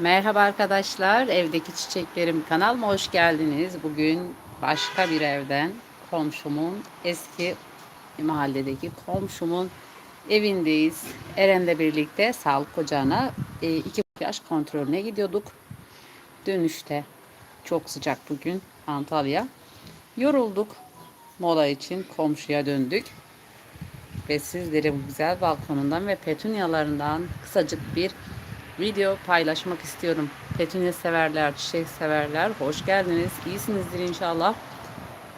Merhaba arkadaşlar, evdeki çiçeklerim kanalıma hoş geldiniz. Bugün başka bir evden komşumun eski mahalledeki komşumun evindeyiz. Eren'le birlikte sağlık ocağına e, iki yaş kontrolüne gidiyorduk. Dönüşte çok sıcak bugün Antalya. Yorulduk. Mola için komşuya döndük. Ve sizlere bu güzel balkonundan ve petunyalarından kısacık bir video paylaşmak istiyorum. Petunya severler, çiçek severler. Hoş geldiniz. İyisinizdir inşallah.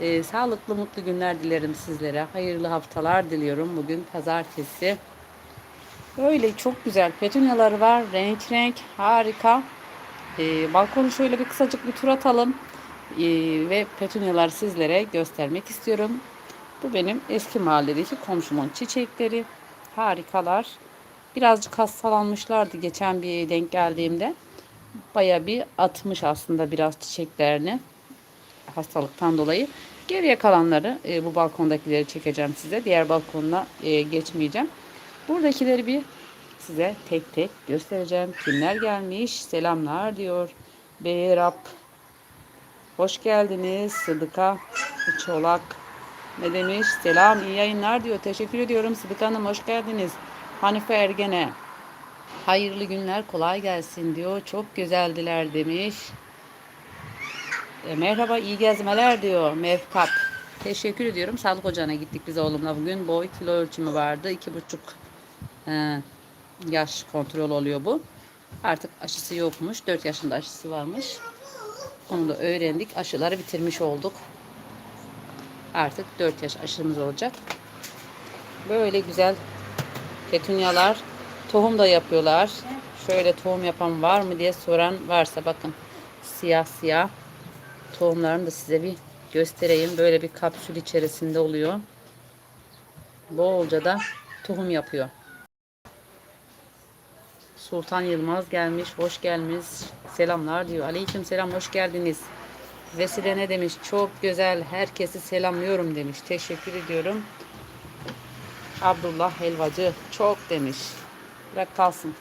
Ee, sağlıklı, mutlu günler dilerim sizlere. Hayırlı haftalar diliyorum. Bugün pazartesi. Böyle çok güzel petunyalar var. Renk renk harika. Ee, balkonu şöyle bir kısacık bir tur atalım. Ee, ve petunyalar sizlere göstermek istiyorum. Bu benim eski mahalledeki komşumun çiçekleri. Harikalar. Birazcık hastalanmışlardı geçen bir denk geldiğimde. Baya bir atmış aslında biraz çiçeklerini hastalıktan dolayı. Geriye kalanları e, bu balkondakileri çekeceğim size. Diğer balkonuna e, geçmeyeceğim. Buradakileri bir size tek tek göstereceğim. Kimler gelmiş? Selamlar diyor. Beyrap. Hoş geldiniz. Sıdıka Çolak. Ne demiş? Selam iyi yayınlar diyor. Teşekkür ediyorum Sıdıka Hanım. Hoş geldiniz. Hanife Ergene. Hayırlı günler kolay gelsin diyor. Çok güzeldiler demiş. E, merhaba iyi gezmeler diyor Mevkap. Teşekkür ediyorum. Sağlık ocağına gittik biz oğlumla bugün. Boy kilo ölçümü vardı. iki buçuk e, yaş kontrol oluyor bu. Artık aşısı yokmuş. 4 yaşında aşısı varmış. Onu da öğrendik. Aşıları bitirmiş olduk. Artık 4 yaş aşımız olacak. Böyle güzel petunyalar tohum da yapıyorlar. Şöyle tohum yapan var mı diye soran varsa bakın siyah siyah tohumlarını da size bir göstereyim. Böyle bir kapsül içerisinde oluyor. Bolca da tohum yapıyor. Sultan Yılmaz gelmiş. Hoş gelmiş. Selamlar diyor. Aleyküm selam. Hoş geldiniz. Vesile ne demiş? Çok güzel. Herkesi selamlıyorum demiş. Teşekkür ediyorum. Abdullah Helvacı çok demiş. Bırak kalsın.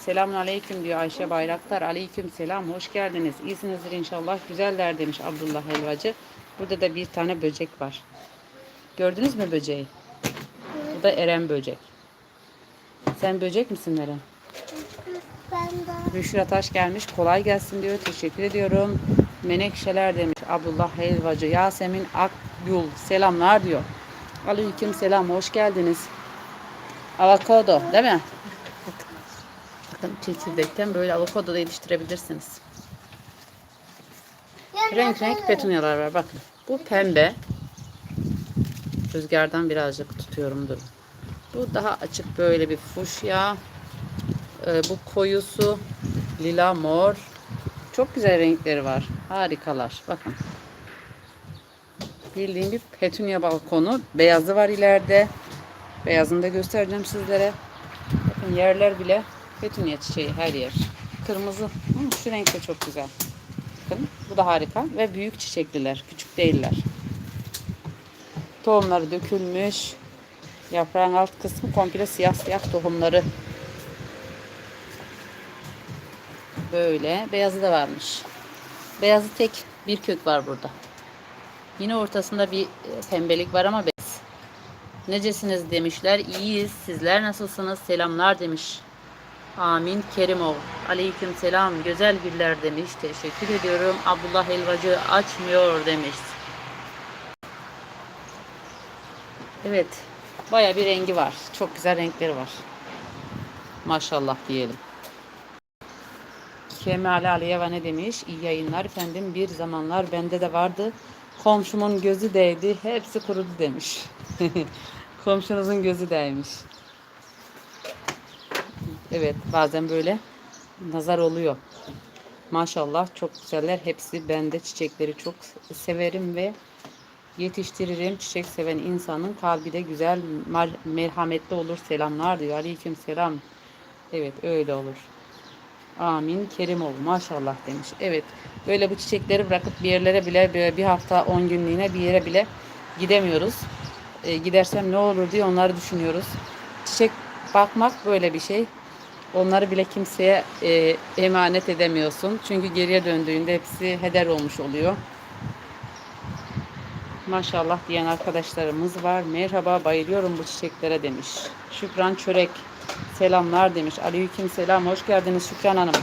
Selamun aleyküm diyor Ayşe Bayraktar. Aleyküm selam. Hoş geldiniz. İyisinizdir inşallah. Güzeller demiş Abdullah Helvacı. Burada da bir tane böcek var. Gördünüz mü böceği? Bu da Eren böcek. Sen böcek misin Eren? Ben de Büşra Taş gelmiş. Kolay gelsin diyor. Teşekkür ediyorum. Menekşeler demiş. Abdullah Helvacı. Yasemin Akgül. Selamlar diyor. Aleyküm selam. Hoş geldiniz. Avokado değil mi? Bakın çekirdekten böyle avokado da yetiştirebilirsiniz. Renk renk petunyalar var. Bakın. Bu pembe. Rüzgardan birazcık tutuyorum dur. Bu daha açık böyle bir fuşya. Ee, bu koyusu lila mor. Çok güzel renkleri var. Harikalar. Bakın. Bildiğim bir petunya balkonu. Beyazı var ileride. Beyazını da göstereceğim sizlere. Bakın yerler bile petunya çiçeği her yer. Kırmızı. Şu renk de çok güzel. Bakın bu da harika. Ve büyük çiçekliler. Küçük değiller. Tohumları dökülmüş. Yaprağın alt kısmı komple siyah siyah tohumları. Böyle. Beyazı da varmış. Beyazı tek bir kök var burada. Yine ortasında bir e, pembelik var ama bez. Necesiniz demişler. İyiyiz. Sizler nasılsınız? Selamlar demiş. Amin Kerimov. Aleyküm selam. Güzel güller demiş. Teşekkür ediyorum. Abdullah Helvacı açmıyor demiş. Evet. Baya bir rengi var. Çok güzel renkleri var. Maşallah diyelim. Kemal Aliyeva ne demiş? İyi yayınlar efendim. Bir zamanlar bende de vardı. Komşumun gözü değdi. Hepsi kurudu demiş. Komşunuzun gözü değmiş. Evet bazen böyle nazar oluyor. Maşallah çok güzeller. Hepsi bende çiçekleri çok severim ve yetiştiririm. Çiçek seven insanın kalbi de güzel, mer- merhametli olur. Selamlar diyor. Aleyküm selam. Evet öyle olur. Amin Kerimoğlu maşallah demiş. Evet böyle bu çiçekleri bırakıp bir yerlere bile böyle bir hafta 10 günlüğüne bir yere bile gidemiyoruz. E, gidersem ne olur diye onları düşünüyoruz. Çiçek bakmak böyle bir şey. Onları bile kimseye e, emanet edemiyorsun. Çünkü geriye döndüğünde hepsi heder olmuş oluyor. Maşallah diyen arkadaşlarımız var. Merhaba bayılıyorum bu çiçeklere demiş. Şükran Çörek selamlar demiş. Aleyküm selam hoş geldiniz Şükran Hanım.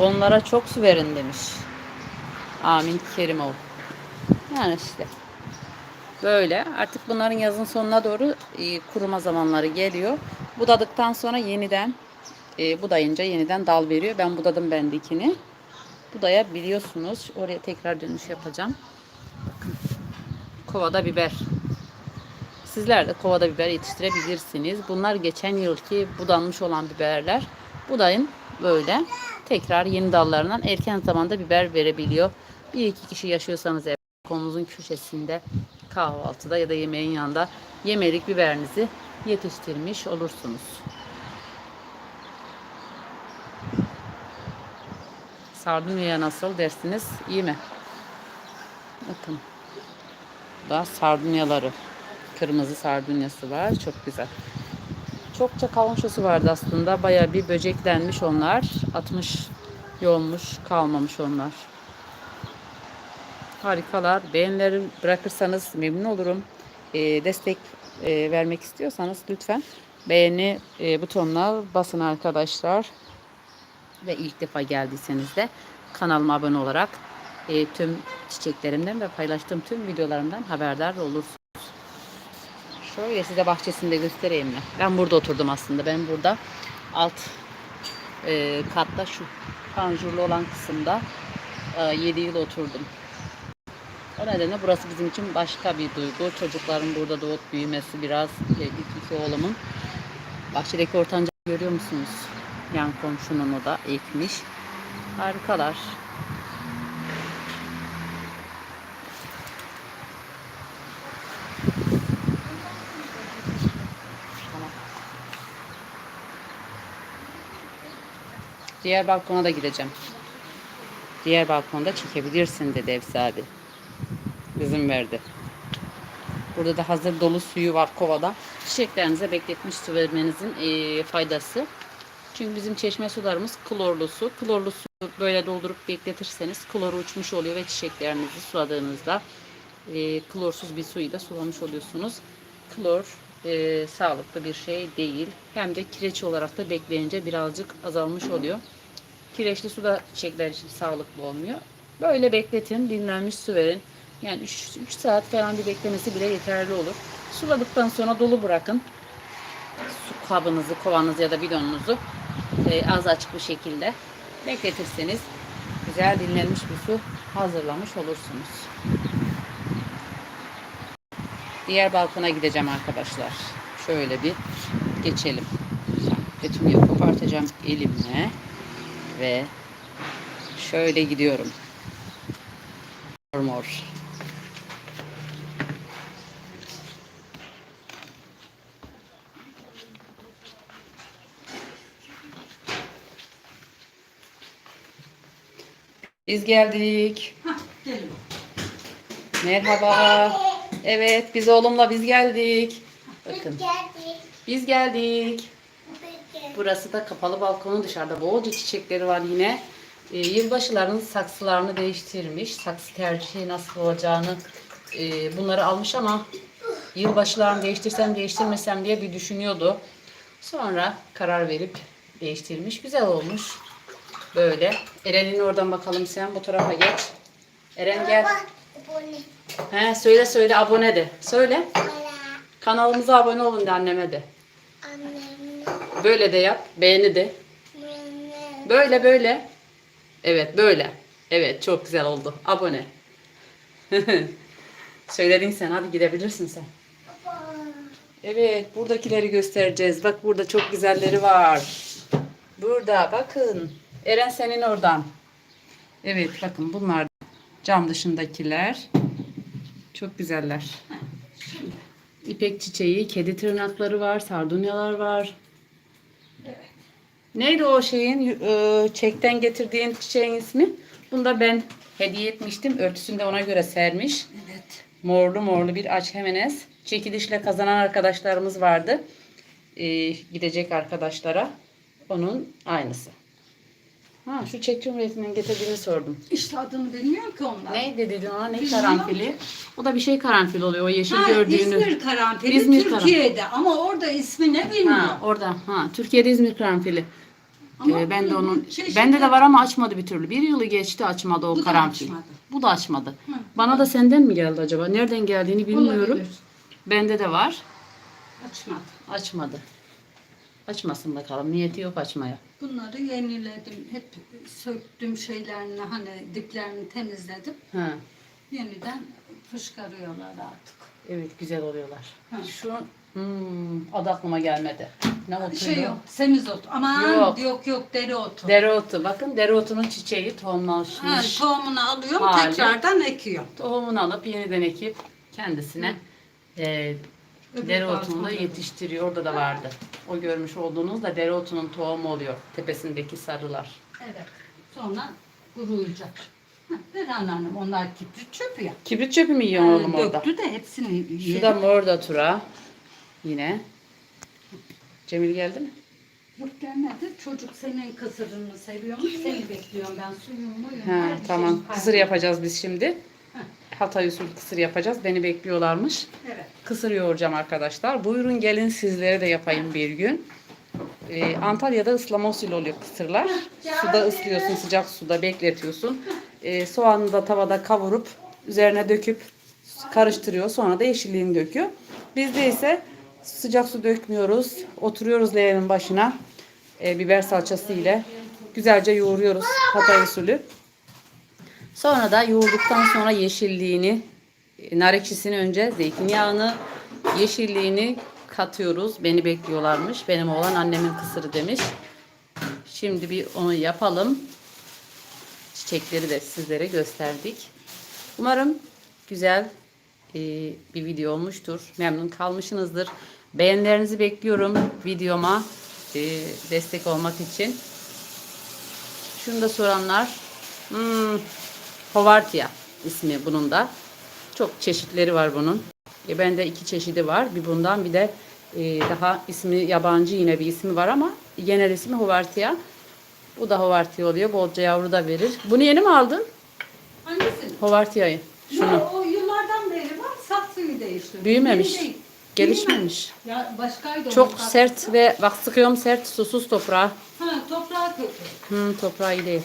Onlara çok su verin demiş. Amin Kerimov. Yani işte. Böyle. Artık bunların yazın sonuna doğru e, kuruma zamanları geliyor. Budadıktan sonra yeniden e, budayınca yeniden dal veriyor. Ben budadım bendekini. Budayabiliyorsunuz. Oraya tekrar dönüş yapacağım. Bakın. Kovada biber. Sizler de kovada biber yetiştirebilirsiniz. Bunlar geçen yılki budanmış olan biberler. Budayın böyle. Tekrar yeni dallarından erken zamanda biber verebiliyor. Bir iki kişi yaşıyorsanız ev konunuzun köşesinde kahvaltıda ya da yemeğin yanında yemelik biberinizi yetiştirmiş olursunuz. Sardunya nasıl dersiniz? İyi mi? Bakın. Bu da sardunyaları. Kırmızı sardunyası var. Çok güzel. Çokça kavunçası vardı aslında. Baya bir böceklenmiş onlar. 60 yolmuş, kalmamış onlar. Harikalar. Beğenileri bırakırsanız memnun olurum. Ee, destek e, vermek istiyorsanız lütfen beğeni e, butonuna basın arkadaşlar. Ve ilk defa geldiyseniz de kanalıma abone olarak e, tüm çiçeklerimden ve paylaştığım tüm videolarımdan haberdar olursunuz. Şöyle size bahçesinde göstereyim mi? Ben burada oturdum aslında. Ben burada alt e, katta şu panjurlu olan kısımda 7 yıl oturdum. O nedenle burası bizim için başka bir duygu. Çocukların burada doğup büyümesi biraz e, ilk iki oğlumun. Bahçedeki ortanca görüyor musunuz? Yan komşunun o da ekmiş. Harikalar. Diğer balkona da gideceğim. Diğer balkonda çekebilirsin dedi ev sahibi. İzin verdi. Burada da hazır dolu suyu var kovada. Çiçeklerinize bekletmiş su vermenizin eee, faydası. Çünkü bizim çeşme sularımız klorlu su. Klorlu su böyle doldurup bekletirseniz kloru uçmuş oluyor ve çiçeklerinizi suladığınızda eee, klorsuz bir suyu da sulamış oluyorsunuz. Klor eee, sağlıklı bir şey değil. Hem de kireç olarak da bekleyince birazcık azalmış oluyor. Kireçli su da çiçekler için sağlıklı olmuyor. Böyle bekletin, dinlenmiş su verin. Yani 3, saat falan bir beklemesi bile yeterli olur. Suladıktan sonra dolu bırakın. Su kabınızı, kovanızı ya da bidonunuzu e, az açık bir şekilde bekletirseniz güzel dinlenmiş bir su hazırlamış olursunuz. Diğer balkona gideceğim arkadaşlar. Şöyle bir geçelim. Petunia'yı kopartacağım elimle ve şöyle gidiyorum. Mor mor. Biz geldik. Merhaba. Evet, biz oğlumla biz geldik. Bakın, biz geldik. Peki. Burası da kapalı balkonun dışarıda bolca çiçekleri var yine. Ee, yılbaşılarının saksılarını değiştirmiş. Saksı tercihi nasıl olacağını e, bunları almış ama yılbaşılarını değiştirsem değiştirmesem diye bir düşünüyordu. Sonra karar verip değiştirmiş. Güzel olmuş. Böyle. Eren'in oradan bakalım sen bu tarafa geç. Eren gel. He, söyle söyle abone de. Söyle. Kanalımıza abone olun de anneme de. Böyle de yap. Beğeni de. Böyle böyle. Evet böyle. Evet çok güzel oldu. Abone. Söyledin sen hadi gidebilirsin sen. Evet buradakileri göstereceğiz. Bak burada çok güzelleri var. Burada bakın. Eren senin oradan. Evet bakın bunlar cam dışındakiler. Çok güzeller. İpek çiçeği, kedi tırnakları var, sardunyalar var. Neydi o şeyin e, çekten getirdiğin çiçeğin ismi? Bunu da ben hediye etmiştim. Örtüsünü de ona göre sermiş. Evet. Morlu morlu bir aç hemenes. Çekilişle kazanan arkadaşlarımız vardı. e, gidecek arkadaşlara. Onun aynısı. Ha, şu Çek Cumhuriyeti'nin getirdiğini sordum. İşte adını bilmiyorum ki onlar. Ne dedin ona? Ne Bilmiyorum. karanfili? O da bir şey karanfil oluyor. O yeşil Ha, gördüğünü. İzmir karanfili İzmir Türkiye'de ama orada ismi ne bilmiyorum. Ha, orada. Ha, Türkiye'de İzmir karanfili. Ama Ee, ben de onun çeşitli- bende de var ama açmadı bir türlü. Bir yılı geçti açmadı o Bu da karanfil. açmadı. Bu da açmadı. Bana da senden mi geldi acaba? Nereden geldiğini bilmiyorum. Olabilir. Bende de var. Açmadı. Açmadı. Açmasın bakalım. Niyeti yok açmaya. Bunları yeniledim. Hep söktüm şeylerini hani diplerini temizledim. Ha. Yeniden fışkarıyorlar artık. Evet güzel oluyorlar. Ha. Şu hmm, adı aklıma gelmedi. Ne otuydu? Şey yok, semizot. Aman Yok. yok yok, dereotu. Dereotu. Bakın dereotunun çiçeği Ha, tohumlaşmış. tohumunu alıyorum, Hali. tekrardan ekiyor. Tohumunu alıp yeniden ekip kendisine e, Öbür dereotunu da yetiştiriyor. Orada da vardı. O görmüş olduğunuz da dereotunun tohumu oluyor. Tepesindeki sarılar. Evet. Sonra kuruyacak. Ver anneannem, onlar kibrit çöpü ya. Kibrit çöpü mü yiyor oğlum orada? Döktü de hepsini Şu yiyelim. da mor da tura. Yine. Cemil geldi mi? Yok gelmedi. Çocuk senin kısırını seviyormuş. Seni bekliyorum ben. Suyum muyum? Ha, her bir tamam. şeyim Kısır yapacağız biz şimdi. Hatay usulü kısır yapacağız. Beni bekliyorlarmış. Evet. Kısır yoğuracağım arkadaşlar. Buyurun gelin sizlere de yapayım bir gün. Ee, Antalya'da ıslama usulü oluyor kısırlar. Suda ıslıyorsun, sıcak suda bekletiyorsun. Ee, soğanı da tavada kavurup üzerine döküp karıştırıyor. Sonra da yeşilliğini döküyor. Bizde ise sıcak su dökmüyoruz. Oturuyoruz leğenin başına. Ee, biber salçası ile güzelce yoğuruyoruz Hatay usulü. Sonra da yoğurduktan sonra yeşilliğini, e, nar ekşisini önce zeytinyağını, yeşilliğini katıyoruz. Beni bekliyorlarmış. Benim oğlan annemin kısırı demiş. Şimdi bir onu yapalım. Çiçekleri de sizlere gösterdik. Umarım güzel e, bir video olmuştur. Memnun kalmışsınızdır. Beğenilerinizi bekliyorum videoma e, destek olmak için. Şunu da soranlar. Hmm, Hovartia ismi bunun da. Çok çeşitleri var bunun. E, bende iki çeşidi var. Bir bundan bir de e, daha ismi yabancı yine bir ismi var ama genel ismi Hovartia. Bu da Hovartia oluyor. Bolca yavru da verir. Bunu yeni mi aldın? Hangisini? Hovartia'yı. Şunu. Ya, o yıllardan beri var. Saksıyı değiştirdim. Büyümemiş. Yeni değil. Gelişmemiş. Ya başkaydı Çok sert ve bak sıkıyorum sert susuz toprağa. Ha toprağı kötü. Hı, toprağı iyi değil.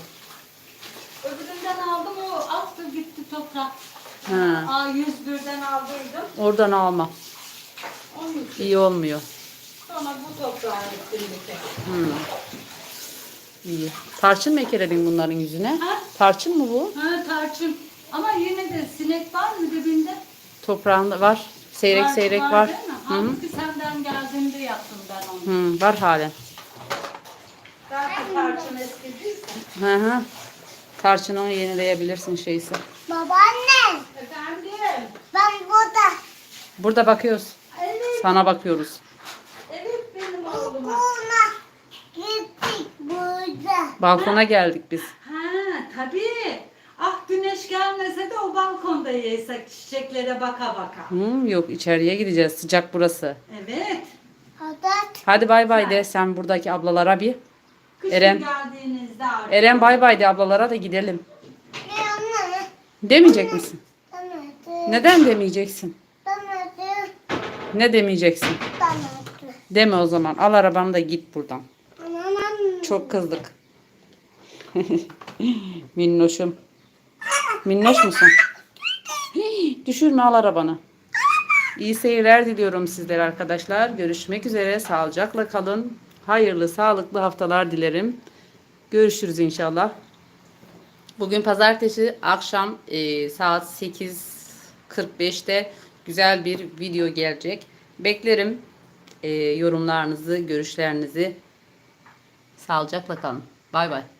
Ha. A 101'den aldıydım. Oradan alma. Onun için. İyi olmuyor. Sonra bu bir tek. Hı. İyi. Tarçın mı ekeledin bunların yüzüne? Ha? Tarçın mı bu? Ha tarçın. Ama yine de sinek var mı dibinde? Toprağında var. Seyrek Var- seyrek var. değil mi? Hı -hı. Halbuki senden geldiğinde yaptım ben onu. Hı, var halen. Belki tarçın eskidiyse. Hı hı. Tarçını onu yenileyebilirsin şeysi. Babaanne, Efendim? ben burada. Burada bakıyoruz. Evet, Sana bakıyoruz. evet benim oğluma. Buna gittik burada. Balkona geldik biz. Ha tabii. Ah güneş gelmese de o balkonda yesek çiçeklere baka baka. Hı, yok içeriye gideceğiz. Sıcak burası. Evet. Hadat. Hadi bay bay de sen buradaki ablalara bir. Kışın Eren. geldiğinizde artık. Eren bay bay de ablalara da gidelim. Ne anne? Demeyecek misin? Neden demeyeceksin? Tanıdı. Ne demeyeceksin? Tanıdı. Deme o zaman. Al arabanı da git buradan. Anam. Çok kızdık. Minnoşum. Minnoş musun? Hii, Düşürme al arabanı. İyi seyirler diliyorum sizlere arkadaşlar. Görüşmek üzere. Sağlıcakla kalın. Hayırlı, sağlıklı haftalar dilerim. Görüşürüz inşallah. Bugün pazartesi akşam e, saat 8.45'te güzel bir video gelecek. Beklerim e, yorumlarınızı, görüşlerinizi. Sağlıcakla kalın. Bay bay.